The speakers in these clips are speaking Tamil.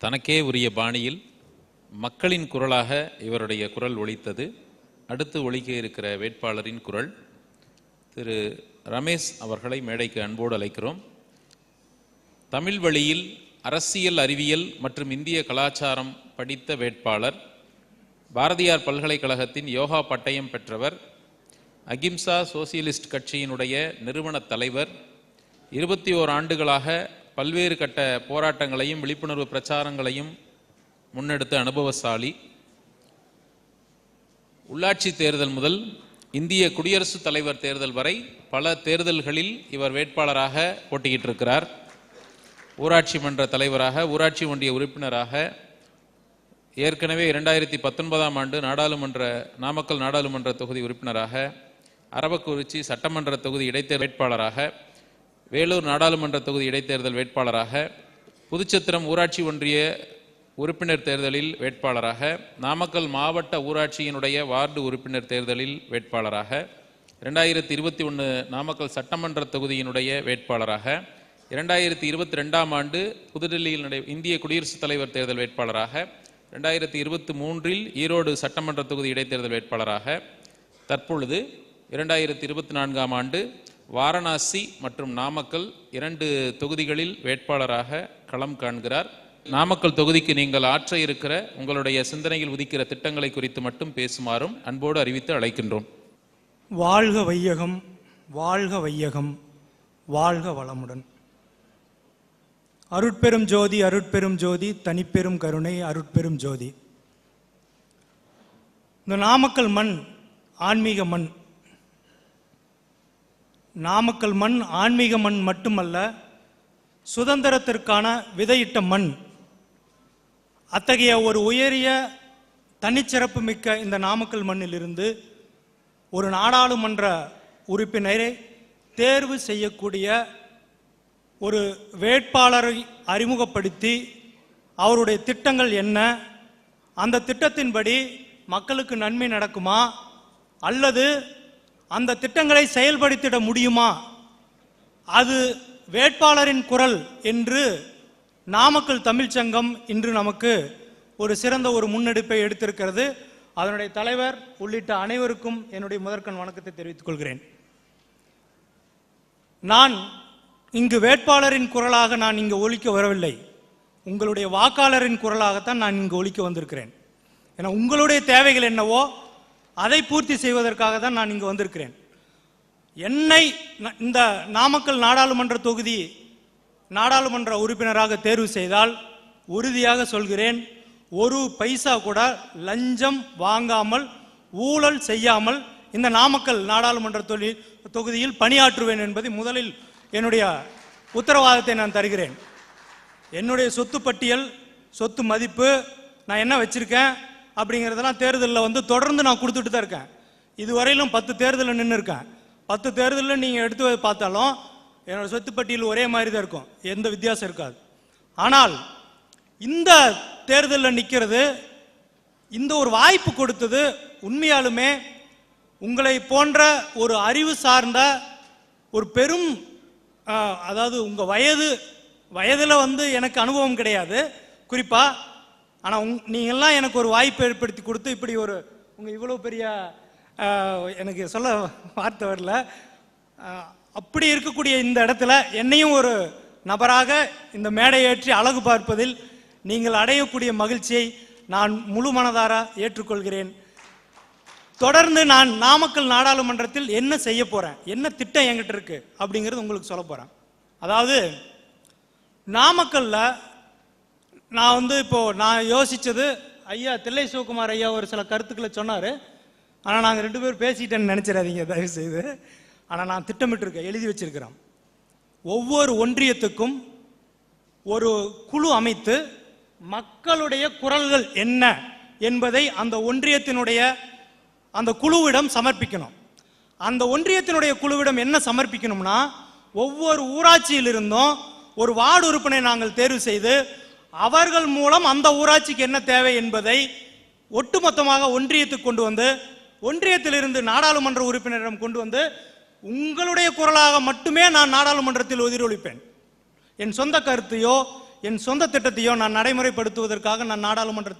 தனக்கே உரிய பாணியில் மக்களின் குரலாக இவருடைய குரல் ஒழித்தது அடுத்து ஒழிக்க இருக்கிற வேட்பாளரின் குரல். திரு ரமேஷ் அவர்களை மேடைக்கு அன்போடு அழைக்கிறோம். தமிழ் வழியில் அரசியல் அறிவியல் மற்றும் இந்திய கலாச்சாரம் படித்த வேட்பாளர் பாரதியார் பல்கலைக்கழகத்தின் யோகா பட்டயம் பெற்றவர் அகிம்சா சோசியலிஸ்ட் கட்சியினுடைய நிறுவன தலைவர் இருபத்தி ஓர் ஆண்டுகளாக பல்வேறு கட்ட போராட்டங்களையும் விழிப்புணர்வு பிரச்சாரங்களையும் முன்னெடுத்த அனுபவசாலி. உள்ளாட்சி தேர்தல் முதல் இந்திய குடியரசுத் தலைவர் தேர்தல் வரை பல தேர்தல்களில் இவர் வேட்பாளராக போட்டியிட்டு இருக்கிறார் ஊராட்சி மன்ற தலைவராக ஊராட்சி ஒன்றிய உறுப்பினராக. ஏற்கனவே இரண்டாயிரத்தி பத்தொன்பதாம் ஆண்டு நாடாளுமன்ற நாமக்கல் நாடாளுமன்ற தொகுதி உறுப்பினராக. அரவக்குறிச்சி சட்டமன்ற தொகுதி இடைத்தேர்தல் வேட்பாளராக. வேலூர் நாடாளுமன்ற தொகுதி இடைத்தேர்தல் வேட்பாளராக புதுச்சத்திரம் ஊராட்சி ஒன்றிய உறுப்பினர் தேர்தலில் வேட்பாளராக நாமக்கல் மாவட்ட ஊராட்சியினுடைய வார்டு உறுப்பினர் தேர்தலில் வேட்பாளராக இரண்டாயிரத்தி இருபத்தி ஒன்று நாமக்கல் சட்டமன்ற தொகுதியினுடைய வேட்பாளராக இரண்டாயிரத்தி இருபத்தி ரெண்டாம் ஆண்டு புதுடெல்லியில் நடை இந்திய குடியரசுத் தலைவர் தேர்தல் வேட்பாளராக ரெண்டாயிரத்தி இருபத்தி மூன்றில் ஈரோடு சட்டமன்ற தொகுதி இடைத்தேர்தல் வேட்பாளராக தற்பொழுது இரண்டாயிரத்தி இருபத்தி நான்காம் ஆண்டு வாரணாசி மற்றும் நாமக்கல் இரண்டு தொகுதிகளில் வேட்பாளராக களம் காண்கிறார். நாமக்கல் தொகுதிக்கு நீங்கள் ஆற்ற இருக்கிற உங்களுடைய சிந்தனையில் உதிக்கிற திட்டங்களை குறித்து மட்டும் பேசுமாறும் அன்போடு அறிவித்து அழைக்கின்றோம். வாழ்க வையகம் வாழ்க வையகம் வாழ்க வளமுடன். அருட்பெரும் ஜோதி அருட்பெரும் ஜோதி தனிப்பெரும் கருணை அருட்பெரும் ஜோதி. இந்த நாமக்கல் மண் ஆன்மீக மண் நாமக்கல் மண் ஆன்மீக மண் மட்டுமல்ல சுதந்திரத்திற்கான விதையிட்ட மண். அத்தகைய ஒரு உயரிய தனிச்சிறப்பு மிக்க இந்த நாமக்கல் மண்ணிலிருந்து ஒரு நாடாளுமன்ற உறுப்பினரை தேர்வு செய்யக்கூடிய ஒரு வேட்பாளரை அறிமுகப்படுத்தி அவருடைய திட்டங்கள் என்ன அந்த திட்டத்தின்படி மக்களுக்கு நன்மை நடக்குமா அல்லது அந்த திட்டங்களை செயல்படுத்திட முடியுமா? அது வேட்பாளரின் குரல் என்று நாமக்கல் தமிழ்ச்சங்கம் இன்று நமக்கு ஒரு சிறந்த ஒரு முன்னெடுப்பை எடுத்திருக்கிறது. அதனுடைய தலைவர் உள்ளிட்ட அனைவருக்கும் என்னுடைய முதற்கண் வணக்கத்தை தெரிவித்துக் கொள்கிறேன். நான் இங்கு வேட்பாளரின் குரலாக நான் இங்கு ஒழிக்க வரவில்லை. உங்களுடைய வாக்காளரின் குரலாகத்தான் நான் இங்கு ஒழிக்க வந்திருக்கிறேன். ஏன்னா உங்களுடைய தேவைகள் என்னவோ அதை பூர்த்தி செய்வதற்காக தான் நான் இங்கு வந்திருக்கிறேன். என்னை இந்த நாமக்கல் நாடாளுமன்ற தொகுதி நாடாளுமன்ற உறுப்பினராக தேர்வு செய்தால் உறுதியாக சொல்கிறேன் ஒரு பைசா கூட லஞ்சம் வாங்காமல் ஊழல் செய்யாமல் இந்த நாமக்கல் நாடாளுமன்ற தொழில் தொகுதியில் பணியாற்றுவேன் என்பதை முதலில் என்னுடைய உத்தரவாதத்தை நான் தருகிறேன். என்னுடைய சொத்து பட்டியல் சொத்து மதிப்பு நான் என்ன வச்சுருக்கேன்? அப்படிங்கிறதெல்லாம் தேர்தலில் வந்து தொடர்ந்து நான் கொடுத்துட்டு தான் இருக்கேன். இதுவரையிலும் பத்து தேர்தலில் நின்று இருக்கேன் பத்து தேர்தலில் நீங்கள் எடுத்து பார்த்தாலும் என்னோடய சொத்து ஒரே மாதிரி தான் இருக்கும். எந்த வித்தியாசம் இருக்காது. ஆனால் இந்த தேர்தலில் நிற்கிறது இந்த ஒரு வாய்ப்பு கொடுத்தது உண்மையாலுமே உங்களை போன்ற ஒரு அறிவு சார்ந்த ஒரு பெரும் அதாவது உங்கள் வயது வயதில் வந்து எனக்கு அனுபவம் கிடையாது. குறிப்பாக ஆனால் உங் நீங்கள்லாம் எனக்கு ஒரு வாய்ப்பு ஏற்படுத்தி கொடுத்து இப்படி ஒரு உங்கள் இவ்வளோ பெரிய எனக்கு சொல்ல வார்த்தை வரல. அப்படி இருக்கக்கூடிய இந்த இடத்துல என்னையும் ஒரு நபராக இந்த மேடையேற்றி அழகு பார்ப்பதில் நீங்கள் அடையக்கூடிய மகிழ்ச்சியை நான் முழு மனதார ஏற்றுக்கொள்கிறேன். தொடர்ந்து நான் நாமக்கல் நாடாளுமன்றத்தில் என்ன செய்ய போகிறேன் என்ன திட்டம் என்கிட்ட இருக்கு அப்படிங்கிறது உங்களுக்கு சொல்ல போகிறேன் அதாவது நாமக்கல்ல நான் வந்து இப்போ நான் யோசிச்சது ஐயா தில்லை சிவகுமார் ஐயா ஒரு சில கருத்துக்களை சொன்னாரு. ஆனா நாங்க ரெண்டு பேரும் பேசிட்டேன்னு நினைச்சிடாதீங்க தயவு செய்து ஆனா நான் திட்டமிட்டிருக்கேன் எழுதி வச்சிருக்கிறேன். ஒவ்வொரு ஒன்றியத்துக்கும் ஒரு குழு அமைத்து மக்களுடைய குரல்கள் என்ன என்பதை அந்த ஒன்றியத்தினுடைய அந்த குழுவிடம் சமர்ப்பிக்கணும். அந்த ஒன்றியத்தினுடைய குழுவிடம் என்ன சமர்ப்பிக்கணும்னா ஒவ்வொரு ஊராட்சியிலிருந்தும் ஒரு வார்டு உறுப்பினை நாங்கள் தேர்வு செய்து அவர்கள் மூலம் அந்த ஊராட்சிக்கு என்ன தேவை என்பதை ஒட்டுமொத்தமாக ஒன்றியத்துக்கு கொண்டு வந்து ஒன்றியத்திலிருந்து நாடாளுமன்ற உறுப்பினரிடம் கொண்டு வந்து உங்களுடைய குரலாக மட்டுமே நான் நாடாளுமன்றத்தில் எதிரொலிப்பேன் என் சொந்த கருத்தையோ என் சொந்த திட்டத்தையோ நான் நடைமுறைப்படுத்துவதற்காக நான் நாடாளுமன்ற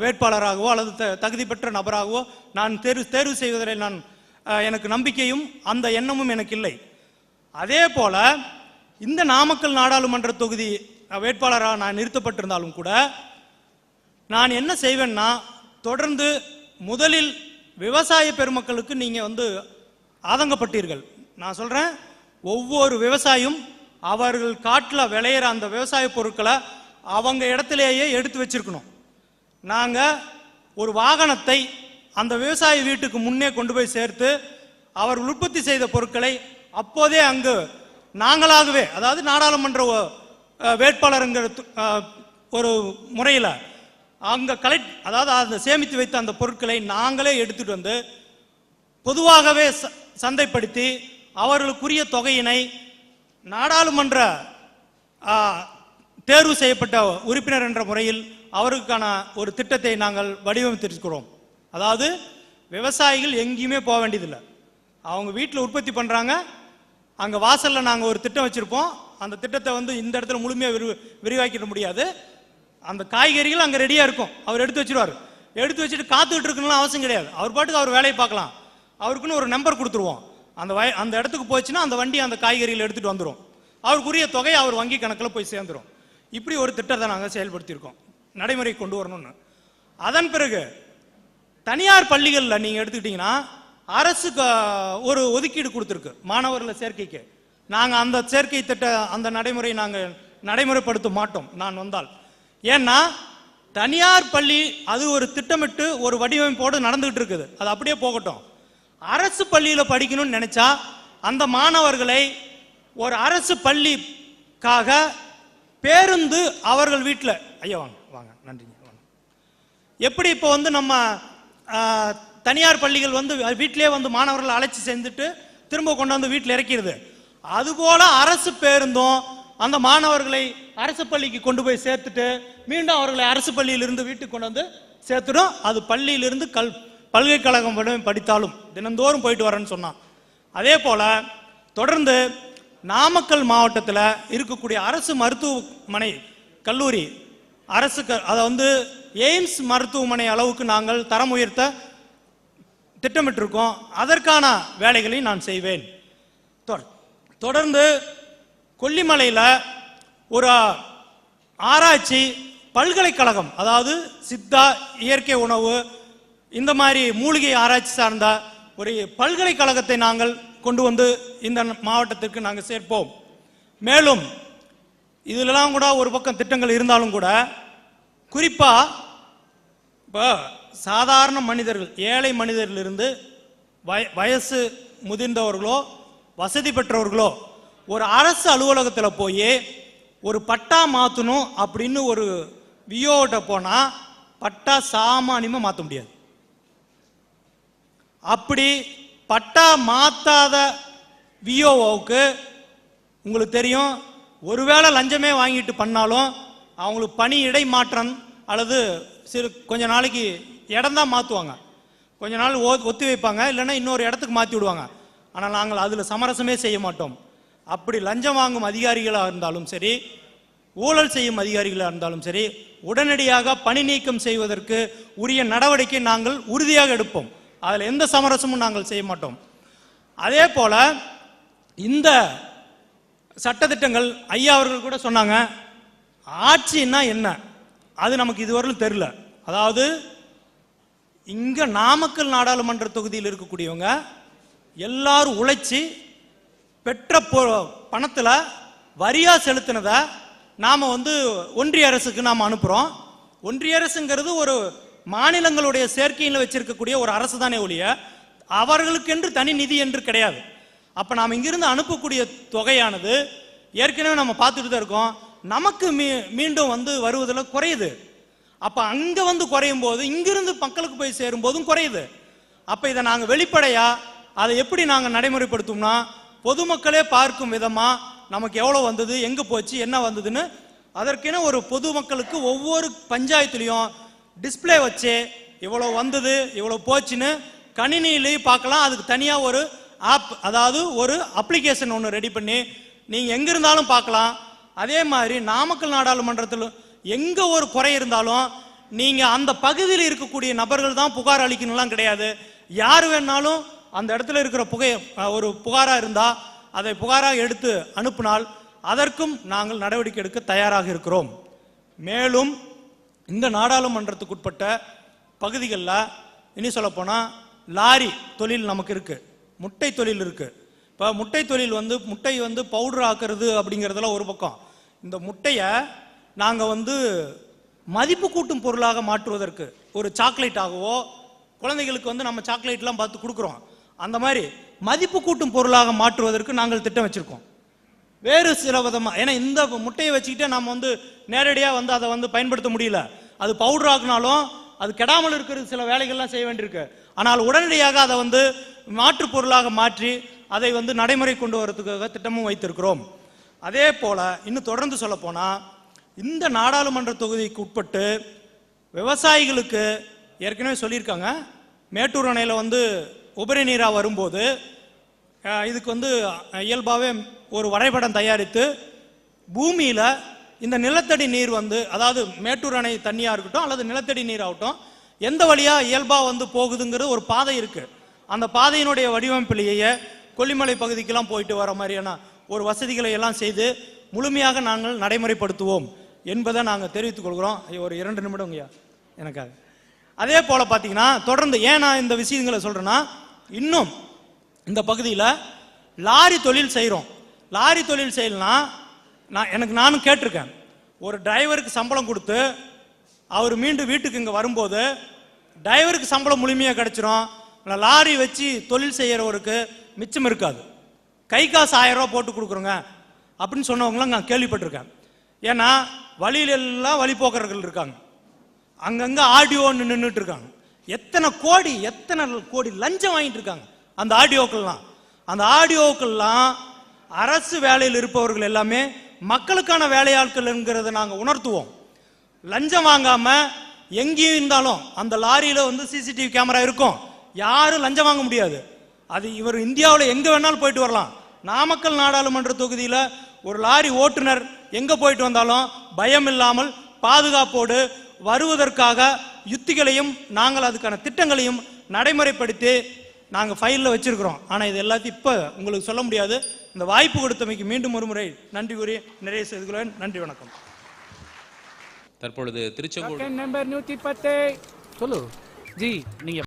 வேட்பாளராகவோ அல்லது த- தகுதி பெற்ற நபராகவோ நான் தேர்வு தேர்வு செய்வதில் நான் எனக்கு நம்பிக்கையும் அந்த எண்ணமும் எனக்கு இல்லை. அதே போல இந்த நாமக்கல் நாடாளுமன்ற தொகுதி நான் வேட்பாளராக நான் நிறுத்தப்பட்டிருந்தாலும் கூட நான் என்ன செய்வேன்னா தொடர்ந்து முதலில் விவசாய பெருமக்களுக்கு நீங்கள் வந்து ஆதங்கப்பட்டீர்கள். நான் சொல்கிறேன் ஒவ்வொரு விவசாயியும் அவர்கள் காட்டில் விளையிற அந்த விவசாய பொருட்களை அவங்க இடத்துலையே எடுத்து வச்சிருக்கணும். நாங்கள் ஒரு வாகனத்தை அந்த விவசாய வீட்டுக்கு முன்னே கொண்டு போய் சேர்த்து அவர் உற்பத்தி செய்த பொருட்களை அப்போதே அங்கு நாங்களாகவே அதாவது நாடாளுமன்ற வேட்பாளருங்கிற ஒரு முறையில் அங்கே கலெக்ட் அதாவது அந்த சேமித்து வைத்த அந்த பொருட்களை நாங்களே எடுத்துட்டு வந்து பொதுவாகவே ச- சந்தைப்படுத்தி அவர்களுக்குரிய தொகையினை நாடாளுமன்ற தேர்வு செய்யப்பட்ட உறுப்பினர் என்ற முறையில் அவருக்கான ஒரு திட்டத்தை நாங்கள் வடிவமைத்திருக்கிறோம். அதாவது விவசாயிகள் எங்கேயுமே போக வேண்டியதில்லை. அவங்க வீட்டில் உற்பத்தி பண்ணுறாங்க அங்கே வாசலில் நாங்கள் ஒரு திட்டம் வச்சுருப்போம். அந்த திட்டத்தை வந்து இந்த இடத்துல முழுமையாக விரி விரிவாக்கிட முடியாது. அந்த காய்கறிகள் அங்கே ரெடியாக இருக்கும். அவர் எடுத்து வச்சிருவார். எடுத்து வச்சுட்டு காத்துக்கிட்டு இருக்கணும்லாம் அவசியம் கிடையாது. அவர் பாட்டுக்கு அவர் வேலையை பார்க்கலாம். அவருக்குன்னு ஒரு நம்பர் கொடுத்துருவோம். அந்த வய அந்த இடத்துக்கு போச்சுன்னா அந்த வண்டி அந்த காய்கறிகள் எடுத்துகிட்டு வந்துடும் அவருக்குரிய தொகையை அவர் வங்கி கணக்கில் போய் சேர்ந்துடும் இப்படி ஒரு திட்டத்தை நாங்கள் செயல்படுத்தியிருக்கோம். நடைமுறை கொண்டு வரணும்னு. அதன் பிறகு தனியார் பள்ளிகளில் நீங்கள் எடுத்துக்கிட்டிங்கன்னா அரசு ஒரு ஒதுக்கீடு கொடுத்துருக்கு. மாணவர்களை சேர்க்கைக்கு. நாங்கள் அந்த சேர்க்கை திட்ட அந்த நடைமுறை நாங்கள் நடைமுறைப்படுத்த மாட்டோம். நான் வந்தால். ஏன்னா தனியார் பள்ளி அது ஒரு திட்டமிட்டு ஒரு வடிவமைப்போடு நடந்துகிட்டு இருக்குது. அது அப்படியே போகட்டும். அரசு பள்ளியில் படிக்கணும்னு நினைச்சா அந்த மாணவர்களை ஒரு அரசு பள்ளிக்காக பேருந்து அவர்கள் வீட்டில் ஐயா வாங்க வாங்க நன்றிங்க வாங்க. எப்படி இப்போ வந்து நம்ம தனியார் பள்ளிகள் வந்து வீட்டிலே வந்து மாணவர்களை அழைச்சி செஞ்சுட்டு திரும்ப கொண்டு வந்து வீட்டில் இறக்கிடுது? அதுபோல அரசு பேருந்தும் அந்த மாணவர்களை அரசு பள்ளிக்கு கொண்டு போய் சேர்த்துட்டு மீண்டும் அவர்களை அரசு பள்ளியிலிருந்து வீட்டுக்கு கொண்டு வந்து சேர்த்துடும். அது பள்ளியிலிருந்து கல் பல்கலைக்கழகம் வரை படித்தாலும் தினந்தோறும் போயிட்டு வரேன்னு சொன்னான். அதே போல தொடர்ந்து நாமக்கல் மாவட்டத்தில் இருக்கக்கூடிய அரசு மருத்துவமனை கல்லூரி அரசு க- அதை வந்து எய்ம்ஸ் மருத்துவமனை அளவுக்கு நாங்கள் தரம் உயர்த்த திட்டமிட்டிருக்கோம். அதற்கான வேலைகளை நான் செய்வேன். தொடர் தொடர்ந்து கொல்லிமலையில் ஒரு ஆராய்ச்சி பல்கலைக்கழகம் அதாவது சித்தா இயற்கை உணவு இந்த மாதிரி மூலிகை ஆராய்ச்சி சார்ந்த ஒரு பல்கலைக்கழகத்தை நாங்கள் கொண்டு வந்து இந்த மாவட்டத்திற்கு நாங்கள் சேர்ப்போம். மேலும் இதிலெல்லாம் கூட ஒரு பக்கம் திட்டங்கள் இருந்தாலும் கூட குறிப்பாக இப்போ சாதாரண மனிதர்கள் ஏழை மனிதர்களிருந்து வய வயசு முதிர்ந்தவர்களோ வசதி பெற்றவர்களோ ஒரு அரசு அலுவலகத்தில் போய் ஒரு பட்டா மாற்றணும் அப்படின்னு ஒரு வியோட்ட போனால் பட்டா சாமானியமாக மாற்ற முடியாது. அப்படி பட்டா மாற்றாத விஓஓவுக்கு உங்களுக்கு தெரியும் ஒருவேளை லஞ்சமே வாங்கிட்டு பண்ணாலும் அவங்களுக்கு பணி இடை மாற்றம் அல்லது சிறு கொஞ்ச நாளைக்கு இடம் தான் மாற்றுவாங்க கொஞ்ச நாள் ஓ ஒத்தி வைப்பாங்க இல்லைன்னா இன்னொரு இடத்துக்கு மாற்றி விடுவாங்க. ஆனால் நாங்கள் அதில் சமரசமே செய்ய மாட்டோம். அப்படி லஞ்சம் வாங்கும் அதிகாரிகளாக இருந்தாலும் சரி ஊழல் செய்யும் அதிகாரிகளாக இருந்தாலும் சரி உடனடியாக பணி நீக்கம் செய்வதற்கு உரிய நடவடிக்கை நாங்கள் உறுதியாக எடுப்போம். அதில் எந்த சமரசமும் நாங்கள் செய்ய மாட்டோம். அதே போல இந்த சட்டத்திட்டங்கள் ஐயா அவர்கள் கூட சொன்னாங்க ஆட்சின்னா என்ன? அது நமக்கு இதுவரையிலும் தெரில அதாவது இங்கே நாமக்கல் நாடாளுமன்ற தொகுதியில் இருக்கக்கூடியவங்க எல்லாரும் உழைச்சி பெற்ற பொ- பணத்தில் வரியாக செலுத்தினதை நாம் வந்து ஒன்றிய அரசுக்கு நாம் அனுப்புகிறோம் ஒன்றிய அரசுங்கிறது ஒரு மாநிலங்களுடைய சேர்க்கையில் வச்சிருக்கக்கூடிய ஒரு அரசு தானே ஒழிய அவர்களுக்கென்று தனி நிதி என்று கிடையாது. அப்போ நாம் இங்கிருந்து அனுப்பக்கூடிய தொகையானது ஏற்கனவே நம்ம பார்த்துட்டு தான் இருக்கோம். நமக்கு மீ மீண்டும் வந்து வருவதில் குறையுது. அப்போ அங்கே வந்து குறையும் போது இங்கிருந்து மக்களுக்கு போய் சேரும் போதும் குறையுது. அப்போ இதை நாங்கள் வெளிப்படையாக அதை எப்படி நாங்கள் நடைமுறைப்படுத்தும்னா பொதுமக்களே பார்க்கும் விதமாக நமக்கு எவ்வளோ வந்தது எங்கே போச்சு என்ன வந்ததுன்னு அதற்கென ஒரு பொதுமக்களுக்கு ஒவ்வொரு பஞ்சாயத்துலேயும் டிஸ்பிளே வச்சு இவ்வளோ வந்தது இவ்வளோ போச்சுன்னு கணினியிலையும் பார்க்கலாம். அதுக்கு தனியாக ஒரு ஆப் அதாவது ஒரு அப்ளிகேஷன் ஒன்று ரெடி பண்ணி நீங்கள் எங்கே இருந்தாலும் பார்க்கலாம். அதே மாதிரி நாமக்கல் நாடாளுமன்றத்தில் எங்கே ஒரு குறை இருந்தாலும் நீங்கள் அந்த பகுதியில் இருக்கக்கூடிய நபர்கள் தான் புகார் அளிக்கணும்லாம் கிடையாது. யார் வேணாலும் அந்த இடத்துல இருக்கிற புகை ஒரு புகாராக இருந்தால் அதை புகாராக எடுத்து அனுப்பினால் அதற்கும் நாங்கள் நடவடிக்கை எடுக்க தயாராக இருக்கிறோம். மேலும் இந்த நாடாளுமன்றத்துக்குட்பட்ட பகுதிகளில் இனி சொல்லப்போனால் லாரி தொழில் நமக்கு இருக்குது முட்டை தொழில் இருக்குது இப்போ முட்டை தொழில் வந்து முட்டை வந்து பவுடர் ஆக்குறது அப்படிங்கிறதுல ஒரு பக்கம். இந்த முட்டையை நாங்கள் வந்து மதிப்பு கூட்டும் பொருளாக மாற்றுவதற்கு ஒரு சாக்லேட்டாகவோ குழந்தைகளுக்கு வந்து நம்ம சாக்லேட்லாம் பார்த்து கொடுக்குறோம். அந்த மாதிரி மதிப்பு கூட்டும் பொருளாக மாற்றுவதற்கு நாங்கள் திட்டம் வச்சிருக்கோம். வேறு சில விதமாக ஏன்னா இந்த முட்டையை வச்சுக்கிட்டே நம்ம வந்து நேரடியாக வந்து அதை வந்து பயன்படுத்த முடியல. அது பவுடர் ஆக்குனாலும் அது கெடாமல் இருக்கிற சில வேலைகள்லாம் செய்ய வேண்டியிருக்கு. ஆனால் உடனடியாக அதை வந்து மாற்று பொருளாக மாற்றி அதை வந்து நடைமுறை கொண்டு வரதுக்காக திட்டமும் வைத்திருக்கிறோம். அதே போல் இன்னும் தொடர்ந்து சொல்ல இந்த நாடாளுமன்ற தொகுதிக்கு உட்பட்டு விவசாயிகளுக்கு ஏற்கனவே சொல்லியிருக்காங்க. மேட்டூர் அணையில் வந்து உபரி நீராக வரும்போது இதுக்கு வந்து இயல்பாகவே ஒரு வரைபடம் தயாரித்து பூமியில் இந்த நிலத்தடி நீர் வந்து அதாவது மேட்டூர் அணை தண்ணியாக இருக்கட்டும் அல்லது நிலத்தடி நீர் ஆகட்டும் எந்த வழியாக இயல்பாக வந்து போகுதுங்கிறது ஒரு பாதை இருக்குது அந்த பாதையினுடைய வடிவமைப்பிலேயே கொல்லிமலை பகுதிக்கெல்லாம் போயிட்டு வர மாதிரியான ஒரு வசதிகளை எல்லாம் செய்து முழுமையாக நாங்கள் நடைமுறைப்படுத்துவோம் என்பதை நாங்கள் தெரிவித்துக் கொள்கிறோம். ஒரு இரண்டு நிமிடம் ஐயா எனக்காக. அதே போல் பார்த்தீங்கன்னா தொடர்ந்து ஏன் நான் இந்த விஷயங்களை சொல்கிறேன்னா இன்னும் இந்த பகுதியில் லாரி தொழில் செய்கிறோம் லாரி தொழில் செய்யலாம் நான் எனக்கு நானும் கேட்டிருக்கேன். ஒரு டிரைவருக்கு சம்பளம் கொடுத்து அவர் மீண்டும் வீட்டுக்கு இங்கே வரும்போது டிரைவருக்கு சம்பளம் முழுமையாக கிடச்சிரும். ஆனால் லாரி வச்சு தொழில் செய்கிறவருக்கு மிச்சம் இருக்காது. கை காசு ஆயிரம் ரூபா போட்டு கொடுக்குறோங்க. அப்படின்னு சொன்னவங்களாம் நான் கேள்விப்பட்டிருக்கேன். ஏன்னா வழியிலெல்லாம் எல்லாம் வழிபோக்கர்கள் இருக்காங்க. அங்கங்கே ஆடியோ நின்றுட்டு இருக்காங்க. எத்தனை கோடி எத்தனை கோடி லஞ்சம் வாங்கிட்டு இருக்காங்க? அந்த ஆடியோக்கள்லாம். அந்த ஆடியோக்கள்லாம் அரசு வேலையில் இருப்பவர்கள் எல்லாமே மக்களுக்கான வேலையாட்கள்ங்கிறத நாங்கள் உணர்த்துவோம். லஞ்சம் வாங்காம எங்கேயும் இருந்தாலும் அந்த லாரியில வந்து சிசிடிவி கேமரா இருக்கும். யாரும் லஞ்சம் வாங்க முடியாது. அது இவர் இந்தியாவில் எங்க வேணாலும் போயிட்டு வரலாம். நாமக்கல் நாடாளுமன்ற தொகுதியில் ஒரு லாரி ஓட்டுநர் எங்க போயிட்டு வந்தாலும் பயம் இல்லாமல் பாதுகாப்போடு வருவதற்காக யுத்திகளையும் நாங்கள் அதுக்கான திட்டங்களையும் நடைமுறைப்படுத்தி நாங்கள் ஃபைலில் வச்சிருக்கிறோம். ஆனால் இது எல்லாத்தையும் இப்போ உங்களுக்கு சொல்ல முடியாது. இந்த வாய்ப்பு கொடுத்தமைக்கு மீண்டும் ஒரு முறை நன்றி கூறி நிறைய செய்து கொள்வேன் நன்றி வணக்கம். தற்பொழுது திருச்செங்கோடு நம்பர் நூத்தி பத்து. சொல்லு. ஜி நீங்க